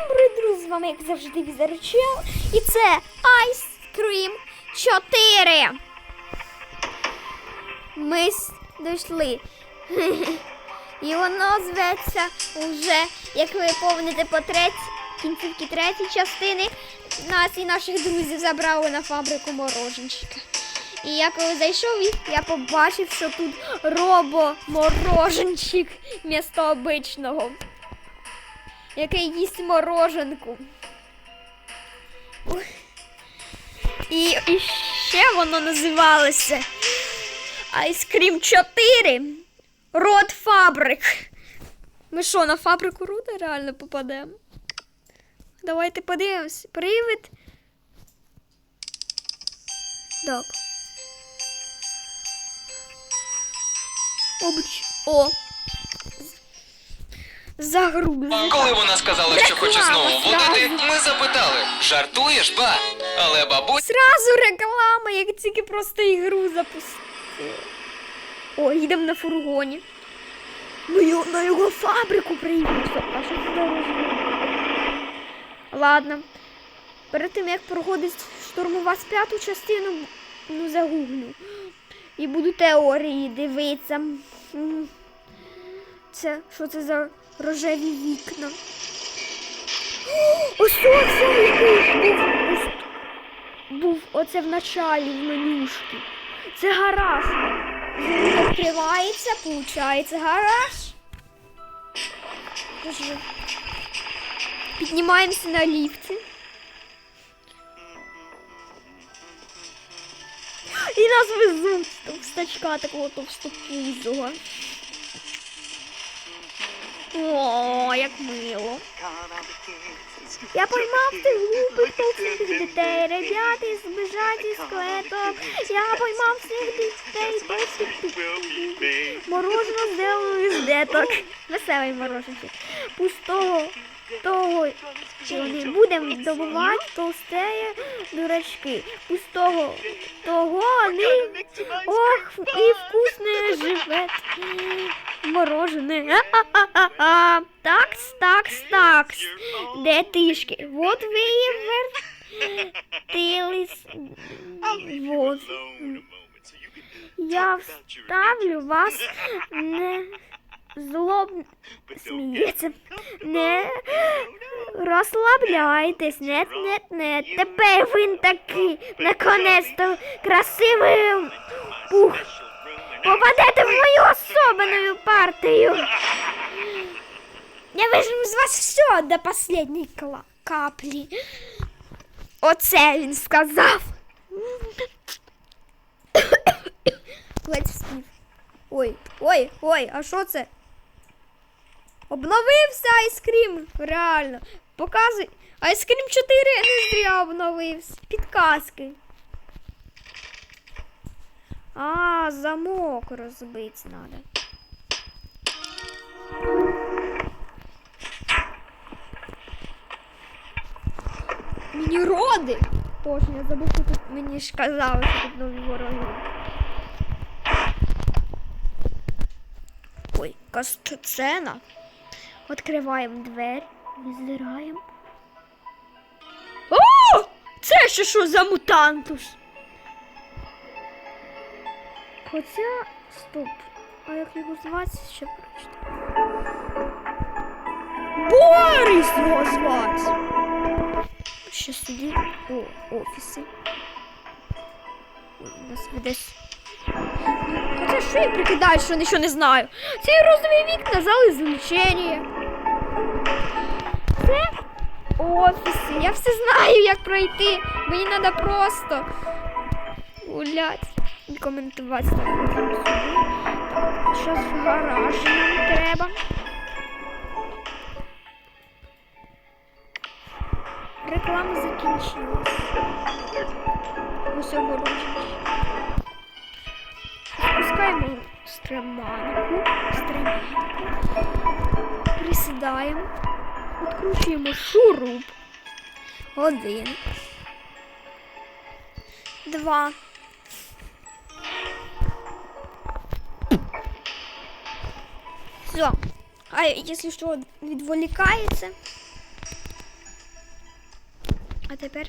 Всім привіт, друзі, з вами, як завжди, Візерчел. І це Ice Cream 4. Ми дійшли. І воно зветься уже, як ви помните, по треть, кінцівки третьої частини. Нас і наших друзів забрали на фабрику мороженщика. І я коли зайшов, я побачив, що тут робо-мороженщик вмісто обичного який їсть мороженку. І, і ще воно називалося Ice Cream 4 Род фабрик. Ми що, на фабрику Руда реально попадемо? Давайте подивимось. Привид. Так. Обич. О. Загрузка. Коли вона сказала, що хоче Реклама знову зразу. водити, ми запитали: жартуєш, ба? Але бабуся Сразу реклама, як тільки просто ігру запустили. О, їдемо на фургоні. Ми його, на його фабрику приїхали. А що це за? Ладно. Перед тим як проходить штурмова з п'яту частину, ну загуглю. І буду теорії дивитися. М. Це що це за рожеві вікна? Ось який був був оце в началі в менюшки. Це гараж. Він відкривається, виходить гараж. Піднімаємося на ліфті. І нас везуть товстачка такого товстопузого. О, як мило. Я поймав цих глупих толстих дітей. Збежать із клеток. Я поймав цих дітей толстих дітей. Морожено зроблено із деток. Веселий мороженчик. Пустого того не будемо добувати толстеє дурачки. Пустого того вони ох і вкусне живе. Морожене. Такс, такс, такс. Де тишки? Вот ви і вертились. Я вставлю вас не злоб сміється. Не розслабляйтесь, нет, нет, нет. Тепер він такий, наконець-то красивий пух. Попадете в мою особенную партію. Я вижму з вас все до последней каплі. Оце він сказав. Ой, ой, ой, а що це? Обновився айскрім, реально. Показуй. Айскрім 4 не зря обновився. Підказки. А, замок розбити надо. Мініроди! Боже, я забув, що тут мені ж казали, що тут нові вороги. Ой, кастцена. Відкриваємо двері, визираємо. О! Це ще що за мутантус? Хоча, стоп. А як його звати, ще прочитаю. Борис його звати. Ще сидить. О, офіси. У нас десь. Хоча що я прикидаю, що нічого не знаю. Ці розові вікна зали злучення. Це офіси. Я все знаю, як пройти. Мені треба просто гулять коментувати. Щось в гаражі нам треба. Реклама закінчилась. Ось обороження. Спускаємо стреманку, стремянку, присідаємо, відкручуємо шуруп. Один. Два. Все. А якщо що відволікається, А тепер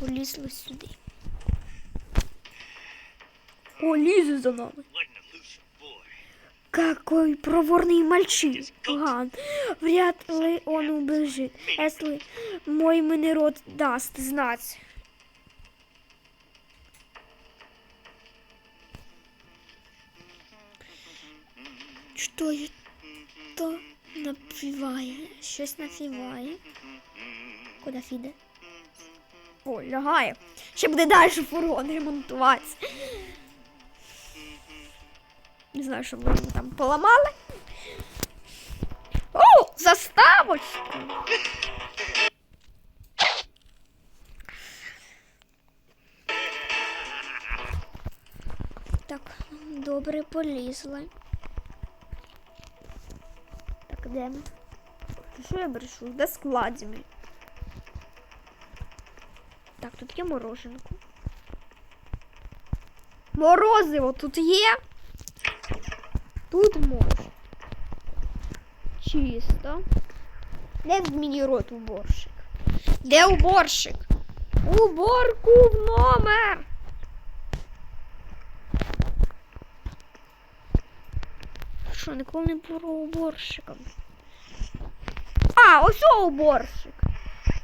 полізли сюди. О, лізе за нами. Какой проворный мальчишка. Вряд ли он убежит, если мой минерод даст знать. Що то напіває? Щось напіває. Куди піде? О, лягає. Ще буде далі фургон ремонтуватися. Не знаю, що вони там поламали. О, заставочка! Так, добре полізли. Де? Що я брешу? Де складіми? Так, тут є мороженку. Морозиво тут є? Тут можна. Чисто. Де мені рот уборщик? Де уборщик? Уборку в номер. Що, ніколи не було уборщиком? А, ось уборщик.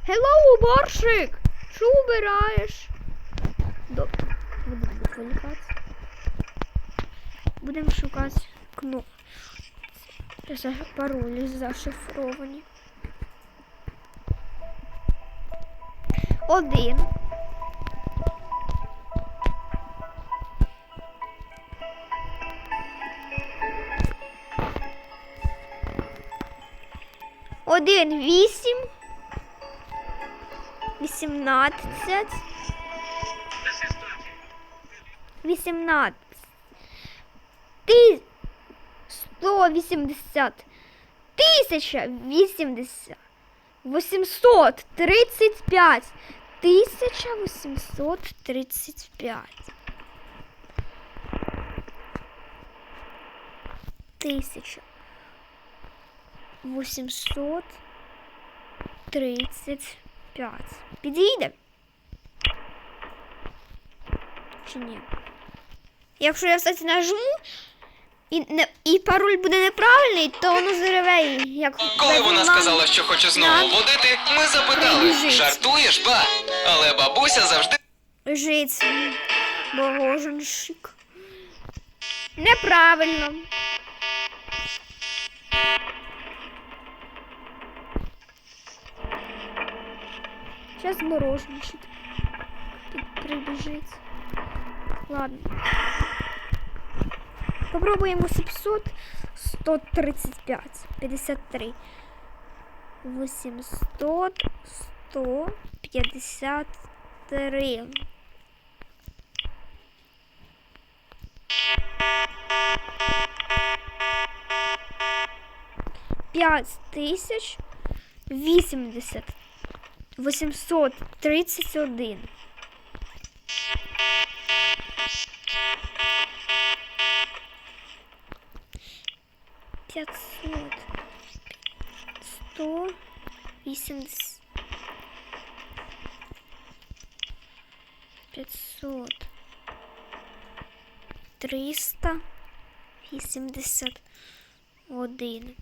Hello, уборщик! Що убираєш? Добре, відволікатися. Будемо шукати кнопку. За паролі зашифровані. Один. Один вісім. Вісімнадцять. Вісімнадцять. Ти. Сто вісімдесят. Тисяча вісімдесят. Восемьсот тридцять пять. Тисяча восемьсот тридцять пять. Тисяча. Восемьсот тридцять п'ять. Підійде? Чи ні? Якщо я кстати, нажму і, не, і пароль буде неправильний, то воно зареве, і як Коли вона сказала, що хоче знову водити, ми запитали, Прибіжить. жартуєш, ба? Але бабуся завжди Жиць мороженщик. Неправильно. Сейчас мороженщик прибежит. Ладно. Попробуем 800, 135, 53. 800, 153. Пять тысяч восемьдесят 831. Пятьсот сто восемьдесят пятьсот триста восемьдесят один.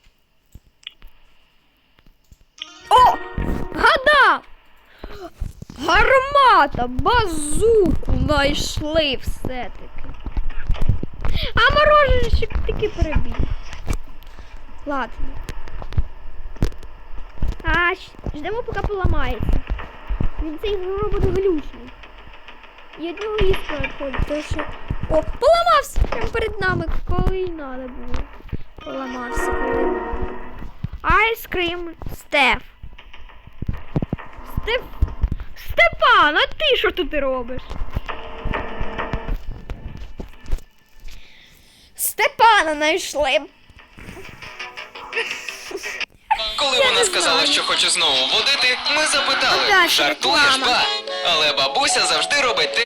Гармата, базуку знайшли все-таки. А мороженщик таки перебіг. Ладно. А, ждемо, поки поламається. Він цей робот глючний. І одного іскра відходить, то що. О, поламався прямо перед нами, коли й надо було. Поламався, коли надо. Айскрім Стеф. Стеф. Степан, а ти що тут робиш? Степана знайшли. Коли Я вона не сказала, знаю. що хоче знову водити, ми запитали, Опять жартуєш, реклама. ба? Але бабуся завжди робить те,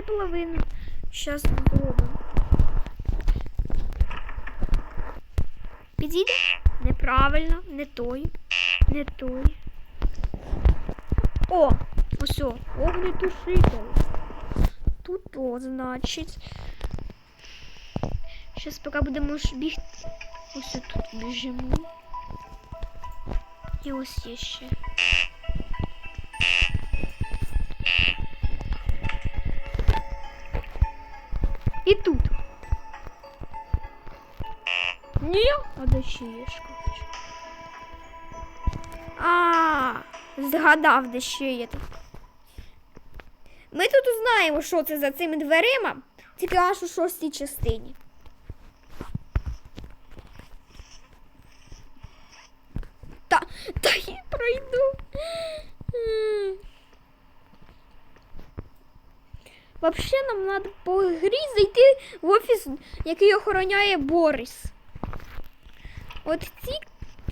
Уже половину. Щас зробимо. Підійде? Неправильно, не той, не той. О, ось, огнетушитель. Тут о, значить. Щас поки будемо бігти. Ось тут біжимо. І ось є ще. Згадав, де ще є так. Ми тут узнаємо, що це за цими дверима, тільки аж у шостій частині. Та, та я пройду. Вообще нам треба по грі зайти в офіс, який охороняє Борис. От ці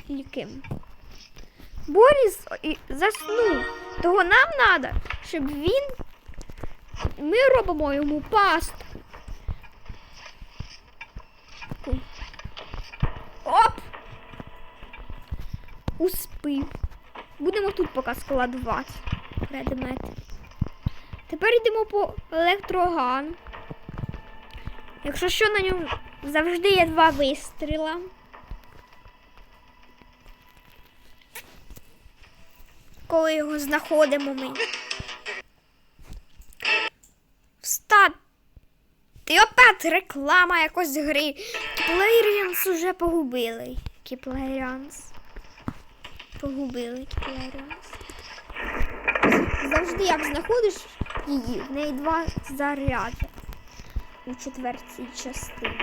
тільки. Борис заснув. Того нам треба, щоб він. Ми робимо йому пастку. Оп! Успів. Будемо тут поки складувати предмети. Тепер йдемо по електроган. Якщо що на ньому завжди є два вистріла. Коли його знаходимо ми. Встати. І опять реклама якось гри. Кіплеєріанс уже погубили. Кіплеєріанс. Погубили Кіплеєріанс. Завжди як знаходиш її, в неї два заряди у четвертій частині.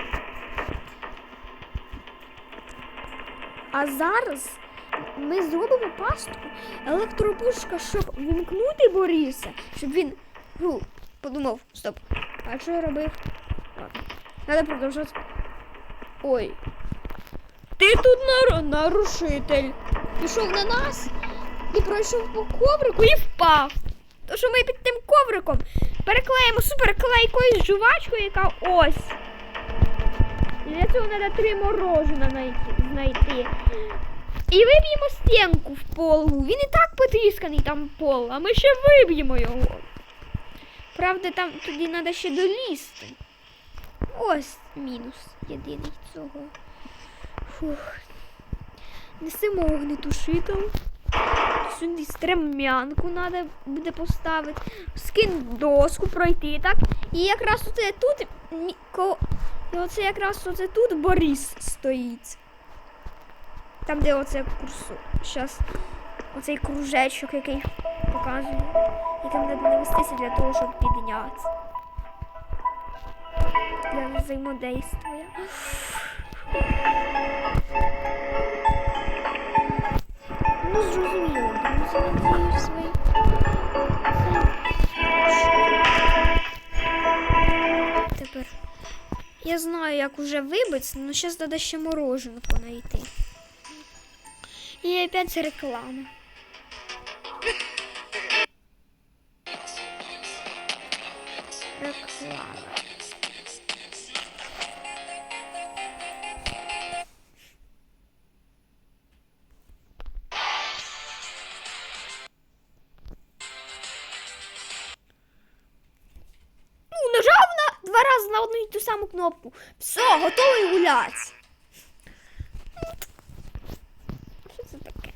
А зараз ми зробимо пастку електропушка, щоб вімкнути Бориса, щоб він ну, подумав, стоп, а що я робив? Треба продовжувати. Ой. Ти тут нар... нарушитель. Пішов на нас і пройшов по коврику і впав. То що ми під тим ковриком переклеїмо суперклейкою з жувачкою, яка ось. І для цього треба три морожена знайти. І виб'ємо стінку в полу. Він і так потрісканий там пол, а ми ще виб'ємо його. Правда, там тоді треба ще долізти. Ось мінус єдиний цього. Фух. Несемо огнетушитель. Сюди стрем'янку треба буде поставити. Скин доску пройти, так? І якраз оце тут. оце якраз оце тут Борис стоїть. Там, де оце курсор. Щас оцей кружечок, який показує, яким треба навестися для того, щоб піднятися. Для взаємодействия. Ну, зрозуміло, друзі, надіюсь ви. Тепер. Я знаю, як уже вибити, але зараз треба ще мороженку знайти. І опять реклама. Реклама. Ну, нажав на два рази на одну і ту саму кнопку. Все, готовий гуляти. Що це таке?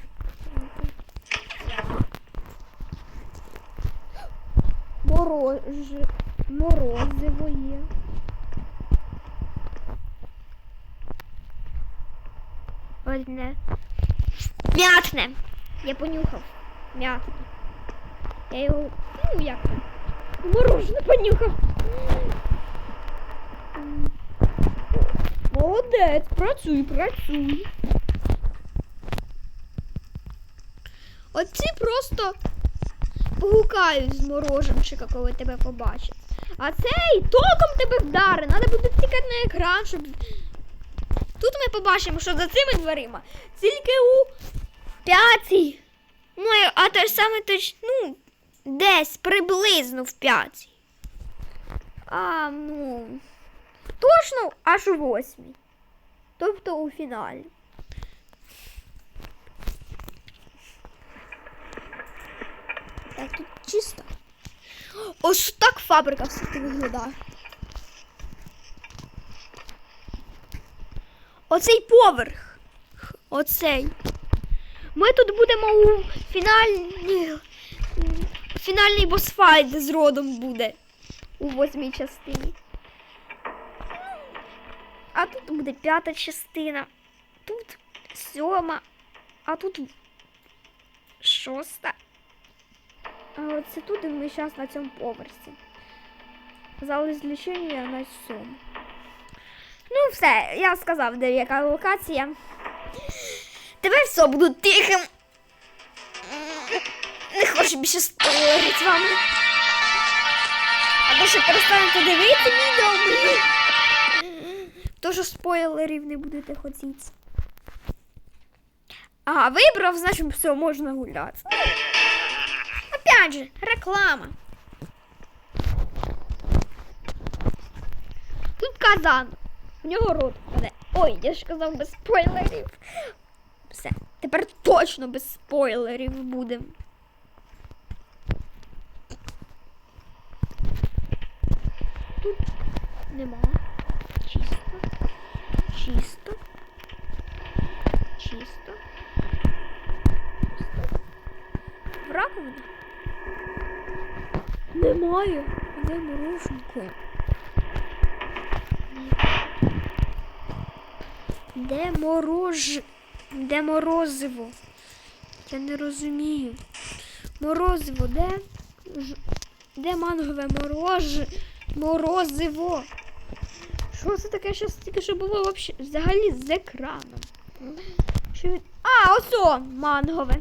Мороз... Морозиво є. Одне. М'ятне. Я понюхав. М'ятне. Я його. Ну як? там, Морожене понюхав. Молодець, працюй, працюй. Оці просто погукають з мороженчика, коли тебе побачать. А цей током тебе вдари. Треба буде тикати на екран, щоб. Тут ми побачимо, що за цими дверима тільки у п'ятій. Ну, а те ж саме точ, ну, десь приблизно в п'ятій. А, ну. Точно аж у восьмій. Тобто у фіналі. Чисто. Ось так фабрика все таки виглядає. Оцей поверх. Оцей. Ми тут будемо у фінальні... фінальний босфайт з родом буде у восьмій частині. А тут буде п'ята частина. Тут сьома, а тут шоста. А оце тут ми зараз на цьому поверсі. Зал розлічення на сьому. Ну, все, я сказав, де яка локація. Тепер все, буду тихим. Не хочу більше спойлерити з вами. Або ще перестанете дивитися відео. блін. То спойлерів не будете хотіти. Ага, вибрав, значить все, можна гуляти. Опять же, реклама. Тут казан. В нього рот впаде. Ой, я ж казав без спойлерів. Все, тепер точно без спойлерів будемо. Тут нема. Чисто. Чисто. Чисто. В раковина? Немає. Де мороженко? Де морож... Де морозиво? Я не розумію. Морозиво, де? Ж- Де мангове морож... морозиво? Що це таке щось тільки що було вообще... взагалі з екраном? Що від... А, ось о, мангове.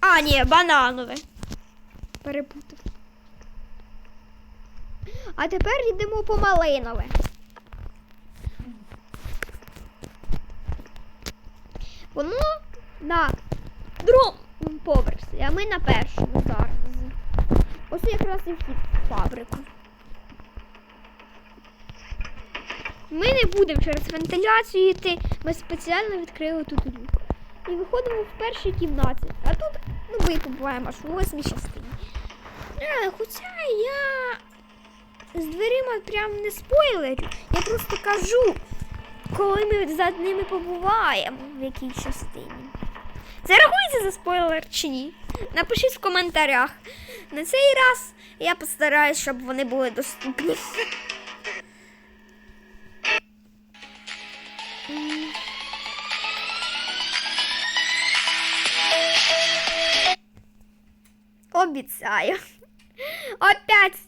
А, ні, бананове. Перепутав. А тепер йдемо по малинове. Воно на другому поверсі, а ми на першому зараз. Ось якраз і вхід в фабрику. Ми не будемо через вентиляцію йти, ми спеціально відкрили тут люк. І виходимо в першій кімнаті. А тут ну, ми побуваємо аж у восьмій частині. Е, хоча я з дверима прям не спойлерю. Я просто кажу, коли ми за ними побуваємо, в якій частині. Це рахується за спойлер чи ні? Напишіть в коментарях. На цей раз я постараюсь, щоб вони були доступні. Обіцяю. Опять.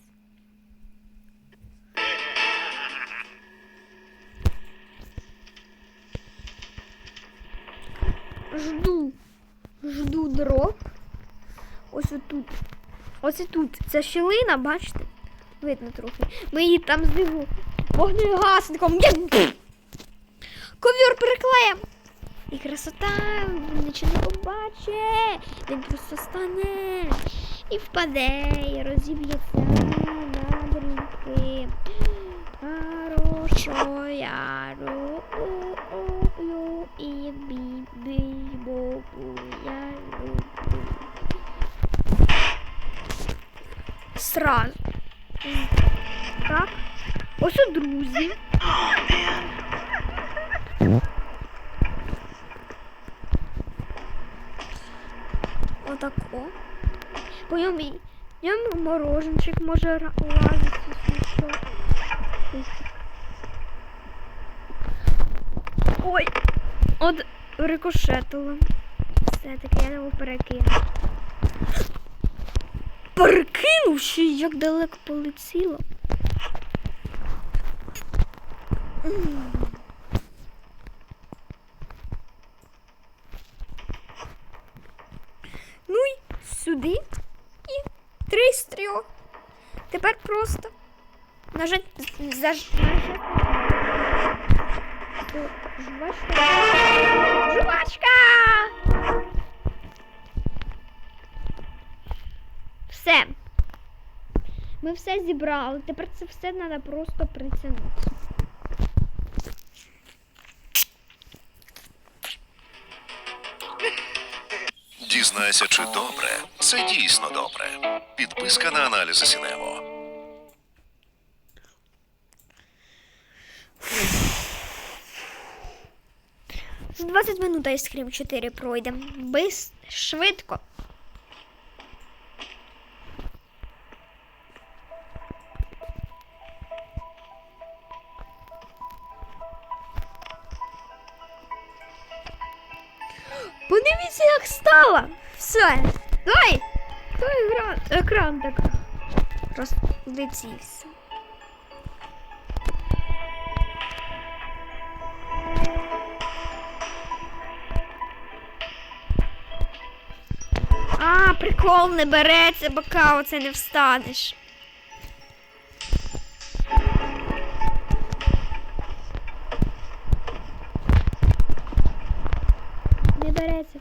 Жду. Жду дров. Ось отут. Ось тут. Це щілина, бачите? Видно трохи. Ми її там знизу вогнегасником. Ковір переклеїмо. І красота, він нічого не побачить. Він просто стане і впаде, і розіб'ється на дрібки. Хорошо, я люблю і бібі бобу я люблю. Сразу. Так. Ось у друзі. Отако. По ньому, і- в ньому мороженчик може лазити. що. Ой, от рикошетило. Все-таки я його перекину. Перекинув й як далеко полетіло. М. Ну й сюди і три з трьох. Тепер просто нажать заж... Жвачка. Жвачка! Все. Ми все зібрали. Тепер це все треба просто притягнути. Дізнайся, чи добре. Це дійсно добре. Підписка на аналізи Сінево. За 20 минут айскрім 4 пройдемо. Без швидко. Подивіться, як стало. Все. Давай. Той екран, так розлетівся. Прикол не береться, бока оце не встанеш. Не береться.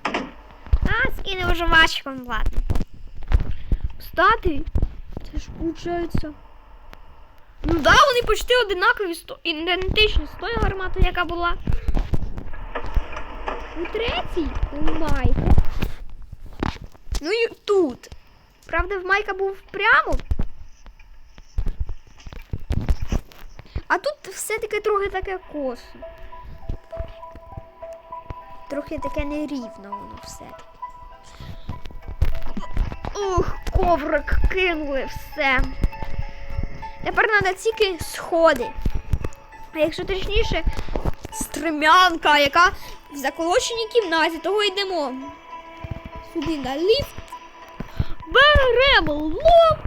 А, скине жвачком, ладно. Кстати, це ж получається. Ну да, вони почти одинакові, сто... ідентичні з тою гарматою, яка була. У третій у Майка. Ну і тут. Правда, в Майка був прямо. А тут все-таки трохи таке косо. Трохи таке нерівно воно все. Ух, коврик кинули все. Тепер треба тільки сходи. А якщо точніше, стремянка, яка в заколоченій кімнаті, того йдемо. Сюди на ліфт. Беремо лом.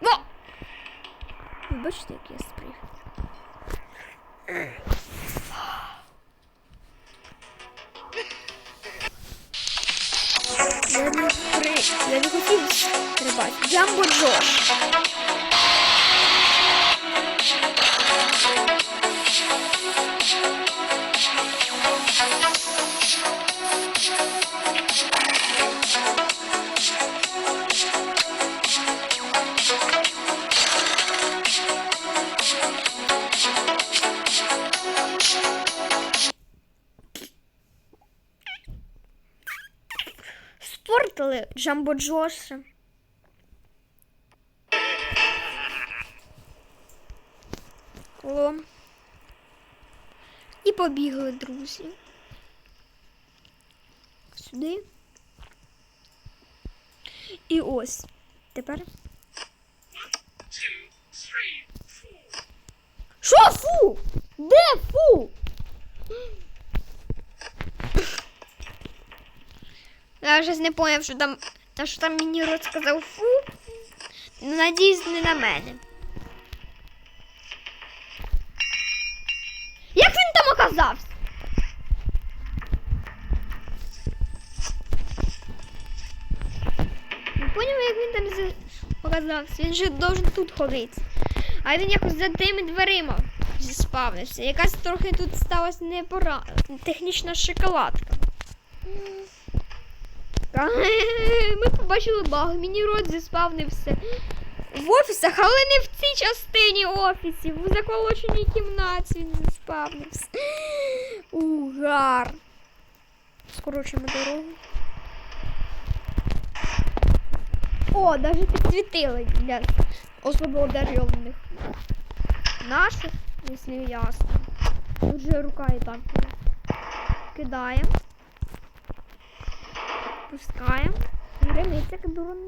Во! Бачите, як я спри... Я не хотів стрибати. Джамбо Джош. Джамбо Джоша. Лом. І побігли друзі. Сюди. І ось. Тепер. Що фу? Де фу? Я вже не поняв, що там, та що там мені рот сказав фу. Ну, надіюсь, не на мене. Як він там оказався? Не поняв, як він там за- оказався. Він же должен тут ходити. А він якось за тими дверима зіспавнився. Якась трохи тут сталася непора... технічна шоколадка. Та, Ми побачили баг, мені рот зіспавнився. В офісах, але не в цій частині офісів. У заколоченій кімнаті він зіспавнився. Угар. Скорочуємо дорогу. О, навіть підсвітили для особо одаренных. Наших, якщо ясно. Тут же рука і так. є. Кидаємо. Пускаємо. Границя дурон.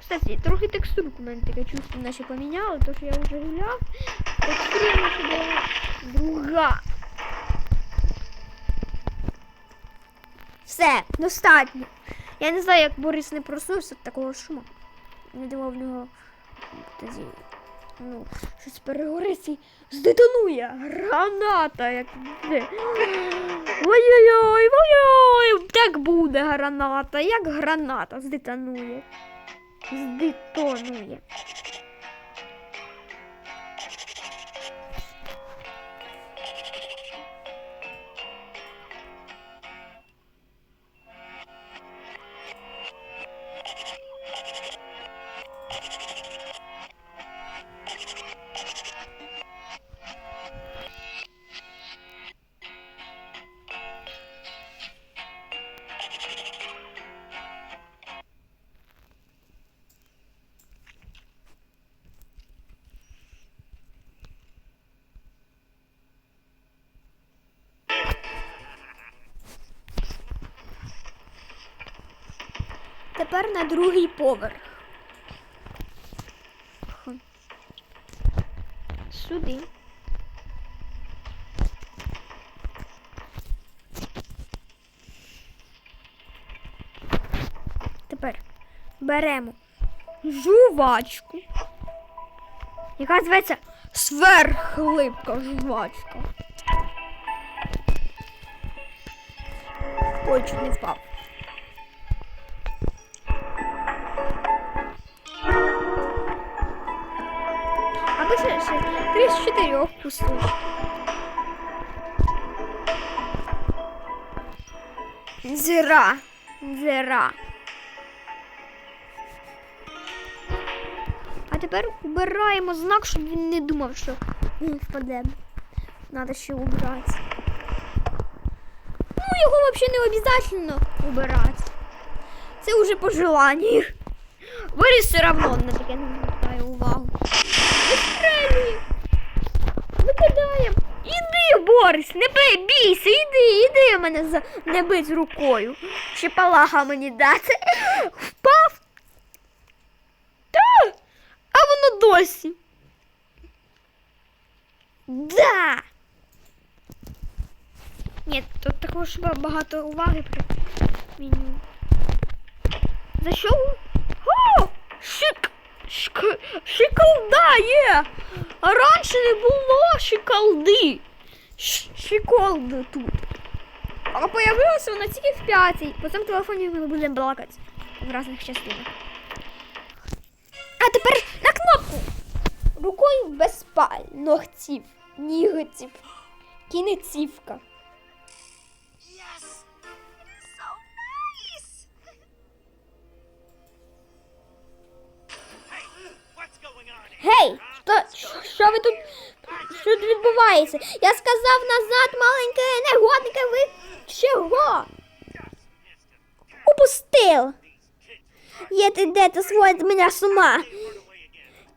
Кстати, трохи текстурку мене таке чувство, наче поміняли, то що я вже гуляв. Текстура була друга. Все, достатньо. Я не знаю, як Борис не проснувся від такого шуму. Не думав в нього тоді. Ну, щось перегорить і здетонує. Граната, як. Ой-ой-ой, ой-ой, так буде граната, як граната здетонує. Здетонує. Тепер на другий поверх. Сюди. Тепер беремо жувачку, яка зветься сверхлипка жувачка. Ой, не впав. Чотирьох кусочків. Зира. Зира. А тепер убираємо знак, щоб він не думав, що він впаде. Надо ще убрати. Ну, його взагалі не обов'язково убирати. Це вже по желанню. Борис все одно на таке Викидаємо. Іди, Борис, не бий, бійся, іди, іди мене за не бить рукою. Ще палаха мені дати. Впав. Та, а воно досі. Да. Ні, тут також багато уваги при меню. За що? О! Шик! Шик! Є! А раніше не було шикалди. Ш- Шиколди тут. А появилася вона тільки в п'ятій. По цьому телефоні ми будемо балакати в різних частинах. А тепер на кнопку. Рукою без паль, ногтів, нігтів, кінецівка. Гей, що, що ви тут? Що відбувається? Я сказав назад, маленьке негоднике, ви чого? Упустил. Я ты где-то сводит меня с ума.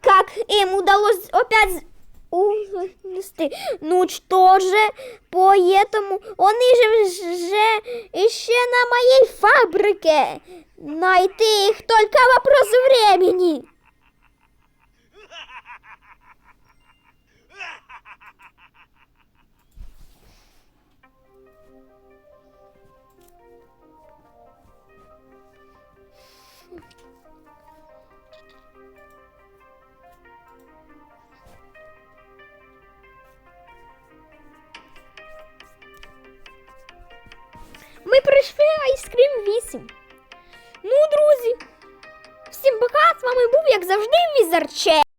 Как им удалось опять унести? Ну что же, поэтому они же же еще на моей фабрике. Найти их только вопрос времени. Ми Айскрім 8. Ну, друзі, всім пока, з вами був, як завжди, Візарче.